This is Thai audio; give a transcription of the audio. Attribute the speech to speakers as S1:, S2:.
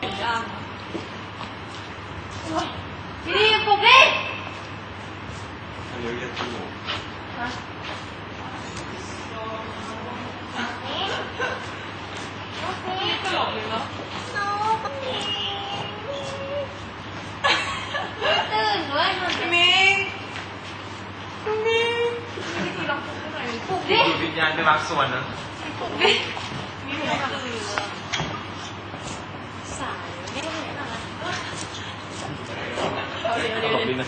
S1: พี่ดีปลุกดิ
S2: อันนี้เรียกตู้
S1: ฮะนี่ตลกเลยเนาะตื่นด้วยมัน
S3: มิงมิง
S1: ไม่กี่ลองปลุกให้หน่อยปลุกดิ
S2: จิตวิญญาณเป็นบส่วนนะ
S1: ปลุกดิ 好好的呢。